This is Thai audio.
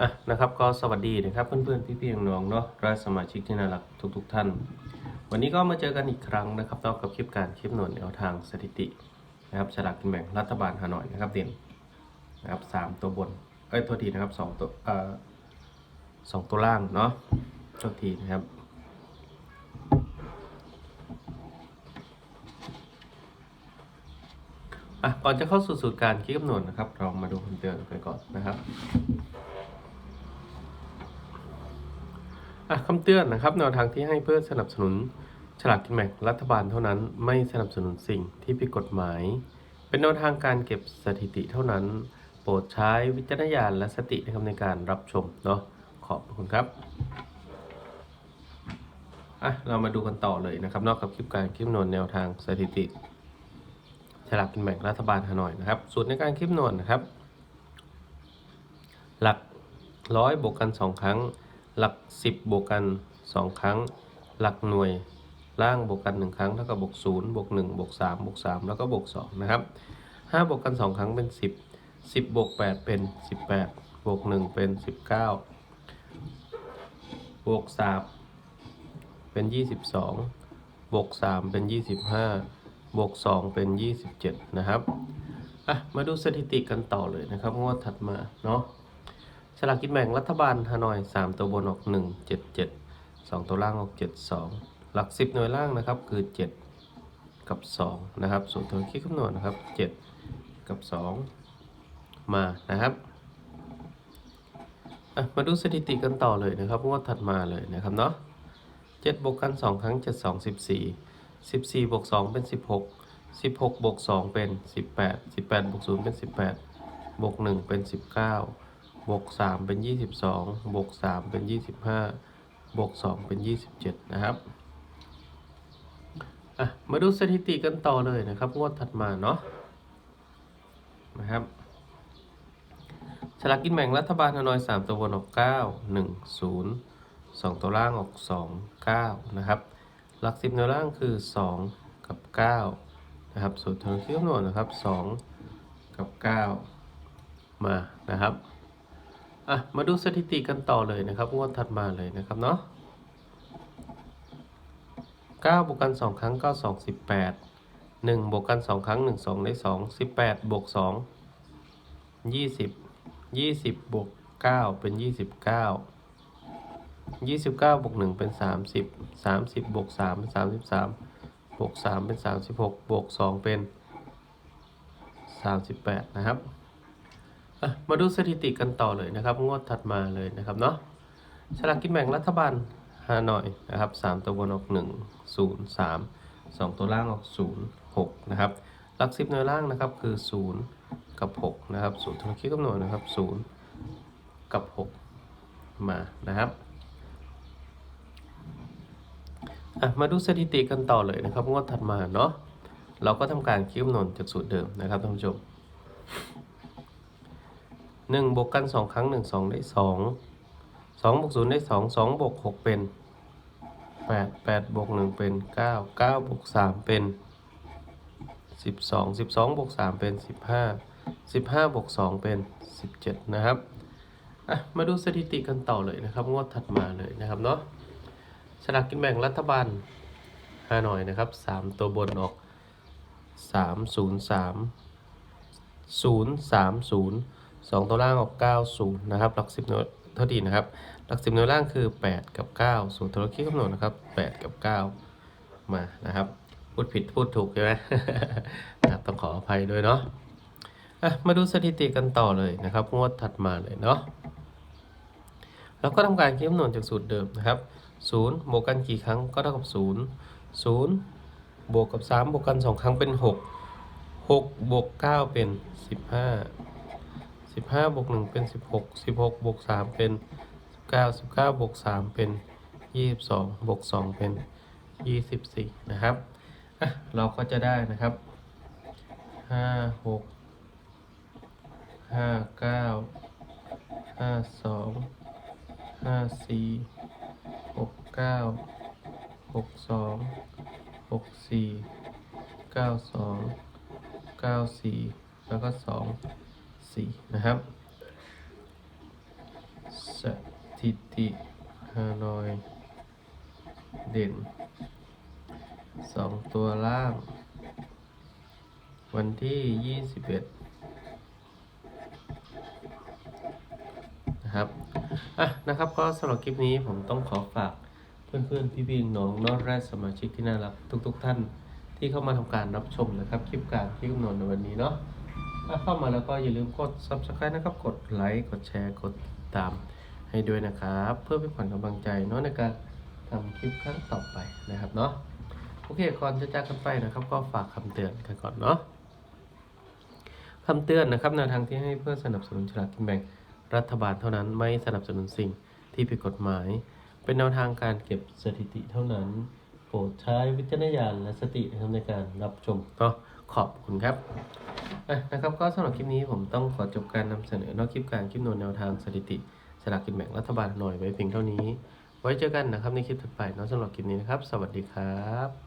อะนะครับก็สวัสดีนะครับเพื่อนๆพี่ๆน้องๆเนาะและสมาชิกที่น่ารักทุก ๆ ท่าน วันนี้ก็มาเจอกันอีกครั้งนะครับนอกับคลิปการคลิปหนวยแนวทางสถิตินะครับฉลากกินแบ่งรัฐบาลฮานอยนะครับเด่นนะครับสามตัวบนเอ้ยตัวทีนะครับสองตัวเอ่อสองตัวล่างเนาะตัวทีนะครับอะก่อนจะเข้าสู่สูตรการคิดคำนวณนะครับ เรามาดูคำเตือนกันก่อนนะครับอะ คำเตือนนะครับแนวทางที่ให้เพื่อสนับสนุนฉลากกินแบ่งรัฐบาลเท่านั้น ไม่สนับสนุนสิ่งที่ผิดกฎหมาย เป็นแนวทางการเก็บสถิติเท่านั้น โปรดใช้วิจารณญาณและสตินะครับในการรับชมเนาะขอบคุณครับอะเรามาดูกันต่อเลยนะครับ นอกจากคลิปการคิดนวณแนวทางสถิติฉลากกินแบ่งรัฐบาลฮานอยนะครับสูตรในการคิดนวณนะครับ หลักร้อยบวกกันสองครั้ง หลักสิบบวกกันสองครั้ง หลักหน่วยล่างบวกกันหนึ่งครั้งเท่ากับบวกศูนย์บวกหนึ่งบวกสามบวกสามแล้วก็บวกสองนะครับห้าบวกกันสองครั้งเป็นสิบสิบบวกแปดเป็นสิบแปดบวกหนึ่งเป็นสิบเก้าบวกสามเป็นยี่สิบสองบวกสามเป็นยี่สิบห้าบวก2เป็น 27 นะครับอะมาดูสถิติกันต่อเลยนะครับ งวดถัดมาเนาะ ฉลากกินแบ่งรัฐบาลฮานอย 3 ตัวบนออก 1 7 7 2 ตัวล่างออก 7 2 หลัก 10 หน่วยล่างนะครับคือ 7 กับ 2 นะครับส่วนตัวคิดคำนวณนะครับ 7 กับ 2 มานะครับมาดูสถิติกันต่อเลยนะครับงวดถัดมาเลยนะครับเนาะ7บวกกัน 2 ครั้ง 7 2 14สิบสี่บวกสองเป็นสิบหกสิบหกบวกสองเป็นสิบแปดสิบแปดบวกศูนย์เป็นสิบแปดบวกหนึ่งเป็นสิ บวกสามเป็นยี่สิบสองบวกสามเป็นยี่สิบห้าบวกสองเป็นยี่สิบเจ็ดนะครับอะมาดูสถิติกันต่อเลยนะครับ งวดถัดมาเนาะนะครับฉลากกินแบ่งรัฐบาลฮานอยสามตัวบนออกเก้าหนึ่งศูนย์สองตัวล่างออกสองเก้านะครับ หลักสิบแนวล่างคือ2กับ9นะครับสูตรทางที่คำนวณนะครับ2กับ9มานะครับ อะมาดูสถิติกันต่อเลยนะครับงวดถัดมาเลยนะครับเนาะ9บวกกัน 2 ครั้ง 9 2 18 1บวกกัน 2 ครั้ง 1 2 ได้ 2 18บวก2 20 20บวก9เป็น 29ยี่สิบเก้าบวกหนึ่งเป็นสามสิบสามสิบบวกสามเป็นสามสิบสามบวกสามเป็นสามสิบหกบวกสองเป็นสามสิบแปดนะครับ อะมาดูสถิติกันต่อเลยนะครับ งวดถัดมาเลยนะครับเนาะฉลากกินแบ่งรัฐบาลฮานอยนะครับสามตัวบนออกหนึ่งศูนย์สามสองตัวล่างออกศูนย์หกนะครับหลักสิบหน่วยล่างนะครับคือศูนย์กับหกนะครับสูตรธุรคิดคำนวณนะครับศูนย์กับหกมานะครับอะมาดูสถิติกันต่อเลยนะครับ งวดถัดมาเนาะเราก็ทำการคิดคำนวณจากสูตรเดิมนะครับท่านผู้ชม หนึ่งบวกกันสองครั้งหนึ่งสองได้สองสองบวกศูนย์ได้สองสองบวกหกเป็นแปดแปดบวกหนึ่งเป็นเก้าเก้าบวกสามเป็นสิบสองสิบสองบวกสามเป็นสิบห้าสิบห้าบวกสองเป็นสิบเจ็ดนะครับอะมาดูสถิติกันต่อเลยนะครับ งวดถัดมาเลยนะครับเนาะฉลากกินแบ่งรัฐบาลฮานอยนะครับสามตัวบนออกสา มศูนย์สองตัวล่างออกเก้าศูนย์นะครับหลักสิบหน่วยเท่าดีนะครับ หลักสิบหน่วยล่างคือแปดกับเก้าสูตรธุรกิจกำหนดนะครับแปดกับเก้ามานะครับพูดผิดพูดถูกใช่ไหมนะต้องขออภัยด้วยเนาะะมาดูสถิติกันต่อเลยนะครับงวดถัดมาเลยเนาะเราก็ทำการคิดคำนวณจากสูตรเดิมนะครับศูนย์บวกกันกี่ครั้งก็เท่ากับศูนย์ศูนย์บวกกับสามบวกกันสองครั้งเป็นหกหกบวกเก้าเป็นสิบห้า สิบห้าบวกหนึ่งเป็นสิบหกสิบหกบวกสามเป็นสิบเก้าสิบเก้าบวกสามเป็นยี่สิบสองบวกสองเป็นยี่สิบสี่นะครับอะเราก็จะได้นะครับห้าหกห้าเก้าห้าสองห้าสี่หกเก้าหกสองหกสี่เก้าสองเก้าสี่แล้วก็สอง สี่นะครับ สถิติฮานอยเด่นสองตัวล่าง วันที่ยี่สิบเอ็ดนะครับ อะ นะครับ ก็สำหรับคลิปนี้ผมต้องขอฝากเพื่อนๆ พี่ๆน้องนอกแรกสมาชิกที่น่ารักทุกๆท่านที่เข้ามาทำการรับชมนะครับ คลิปการที่กำหนในวันนี้เนาะ ถ้าเข้ามาแล้วก็อย่าลืมกด subscribe นะครับ กดไลค์ กดแชร์กดติดตามให้ด้วยนะครับ เพื่อเป็นขวัญกำลังใจเนาะในการทำคลิปครั้งต่อไปนะครับเนาะ โอเค ก่อนจะจากกันไปนะครับ ก็ฝากคำเตือนกันก่อนเนาะคำเตือนนะครับแนวทางที่ให้เพื่อสนับสนุนฉลากกินแบ่งรัฐบาลเท่านั้นไม่สนับสนุนสิ่งที่ผิดกฎหมาย เป็นแนวทางการเก็บสถิติเท่านั้น โปรดใช้วิจารณญาณและสติในการรับชมก็ขอบคุณครับ อะนะครับก็สำหรับคลิปนี้ผมต้องขอจบการนำเสนอนอกคลิปการคลิปโนนแนวทางสถิติสลากกินแบ่งรัฐบาลหน่อยไว้เพียงเท่านี้ ไว้เจอกันนะครับในคลิปถัดไปเนาะสำหรับคลิปนี้นะครับ สวัสดีครับ